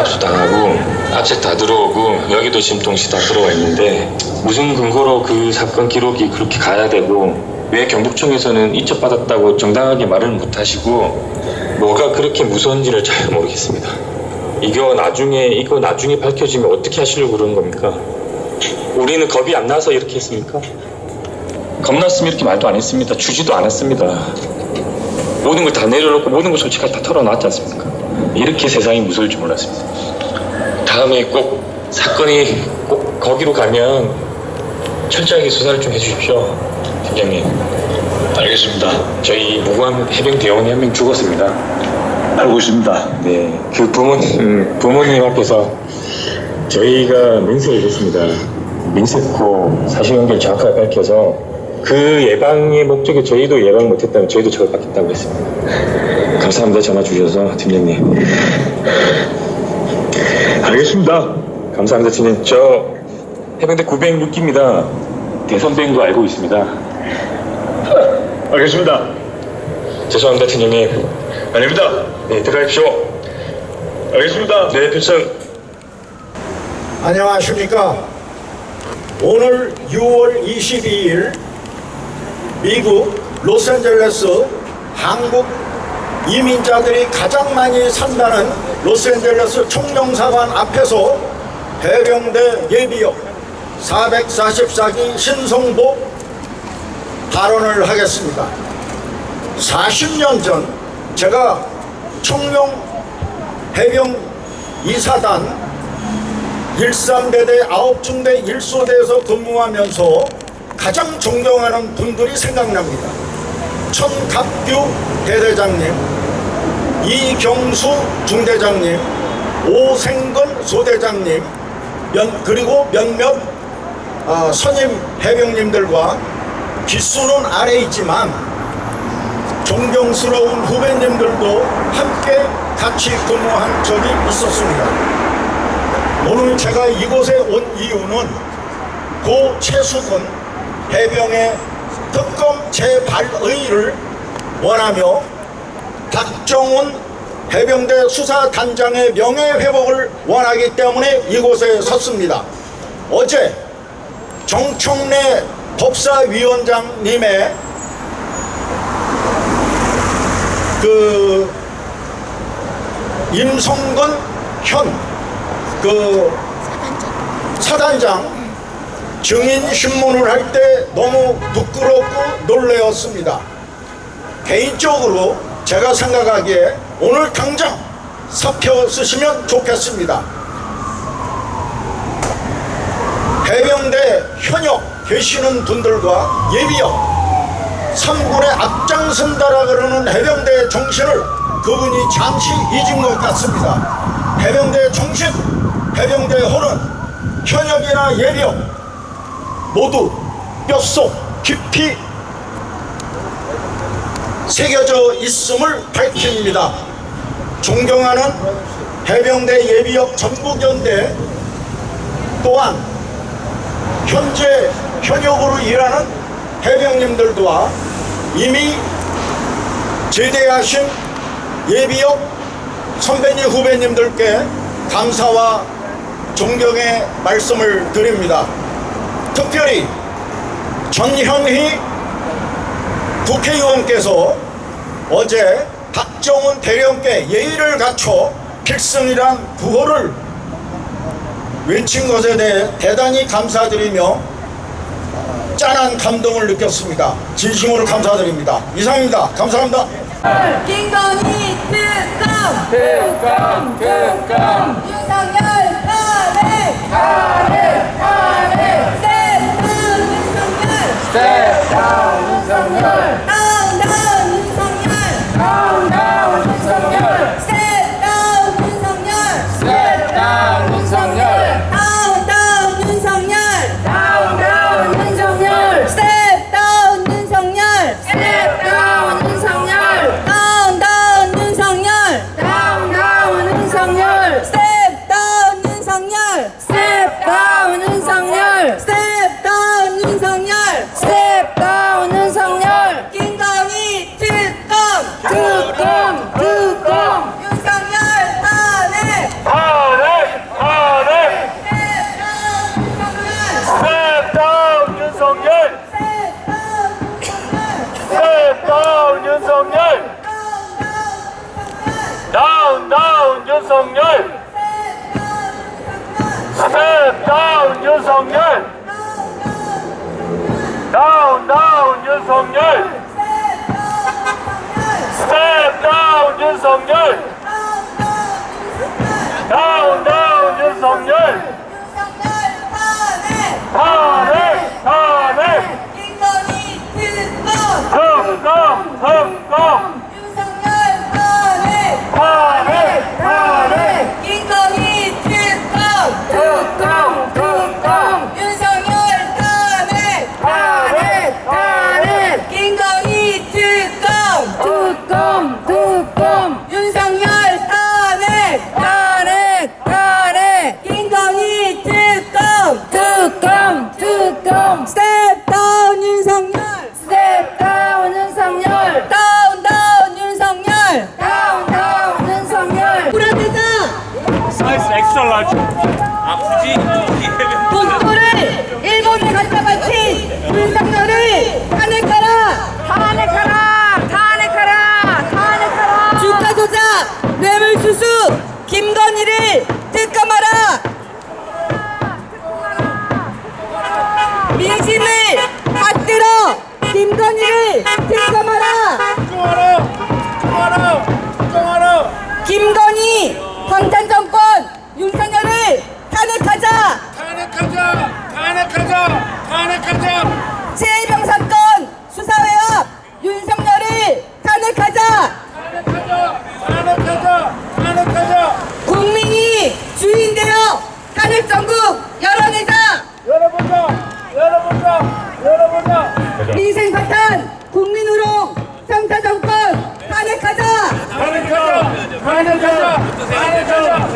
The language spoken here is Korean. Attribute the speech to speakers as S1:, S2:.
S1: 압수당하고 압색 다 들어오고 여기도 동시 다 들어와 있는데 무슨 근거로 그 사건 기록이 그렇게 가야 되고 왜 경북청에서는 이첩받았다고 정당하게 말을 못하시고 뭐가 그렇게 무서운지를 잘 모르겠습니다. 이거 나중에 이거 나중에 밝혀지면 어떻게 하시려고 그러는 겁니까? 우리는 겁이 안 나서 이렇게 했습니까? 겁났으면 이렇게 말도 안 했습니다. 주지도 않았습니다. 모든 걸 다 내려놓고 모든 걸 솔직하게 다 털어놨지 않습니까? 이렇게 세상이 무서울 줄 몰랐습니다. 다음에 꼭 사건이 꼭 거기로 가면 철저하게 수사를 좀 해주십시오, 팀장님. 알겠습니다. 저희 무고한 해병 대원이 한 명 죽었습니다. 알고 있습니다. 네, 그 부모님 음, 부모님 앞에서 저희가 맹세를 했습니다. 민세코 사실관계를 정확하게 밝혀서 그 예방의 목적에 저희도 예방 못했다면 저희도 처벌받겠다고 했습니다. 감사합니다. 전화 주셔서 팀장님. 알겠습니다. 감사합니다, 팀장님. 저 해병대 906기입니다. 대선배인 거 알고 있습니다. 알겠습니다. 죄송합니다, 팀장님. 아닙니다. 네, 들어가십시오. 알겠습니다. 네, 필승.
S2: 안녕하십니까. 오늘 6월 22일 미국 로스앤젤레스 한국 이민자들이 가장 많이 산다는 로스앤젤레스 총영사관 앞에서 해병대 예비역 444기 신성복 발언을 하겠습니다. 40년 전 제가 청룡 해병 이사단 13대대 9중대 1소대에서 근무하면서 가장 존경하는 분들이 생각납니다. 천갑규 대대장님, 이경수 중대장님, 오생근 소대장님, 면, 그리고 몇몇 아, 선임 해병님들과 기수는 아래 있지만 존경스러운 후배님들도 함께 같이 근무한 적이 있었습니다. 오늘 제가 이곳에 온 이유는 고 최수근 해병의 특검 재발의를 원하며 박정훈 해병대 수사단장의 명예회복을 원하기 때문에 이곳에 섰습니다. 어제 정청래 법사위원장님의 그 임성근 현그 사단장 증인 신문을 할 때 너무 부끄럽고 놀래었습니다. 개인적으로 제가 생각하기에 오늘 당장 사표 쓰시면 좋겠습니다. 해병대 현역 계시는 분들과 예비역 3군에 앞장선다라 그러는 해병대의 정신을 그분이 잠시 잊은 것 같습니다. 해병대의 정신, 해병대의 혼은 현역이나 예비역 모두 뼛속 깊이 새겨져 있음을 밝힙니다. 존경하는 해병대 예비역 전국연대 또한 현재 현역으로 일하는 해병님들과 이미 제대하신 예비역 선배님 후배님들께 감사와 존경의 말씀을 드립니다. 특별히 전현희 국회의원께서 어제 박정훈 대령께 예의를 갖춰 필승이란 구호를 외친 것에 대해 대단히 감사드리며 짠한 감동을 느꼈습니다. 진심으로 감사드립니다. 이상입니다. 감사합니다.
S3: 김건희 특검 특검 특검 윤석열 탄핵 탄핵 윤석열. 스텝 다운 윤석열. 다운 다운 윤석열. 탄핵 탄핵
S4: 인권이
S3: 증권 증권
S4: 민생 파탄, 국민으로
S5: 삼사
S4: 정권 탄핵하자! 탄핵하자! 탄핵하자! 탄핵하자!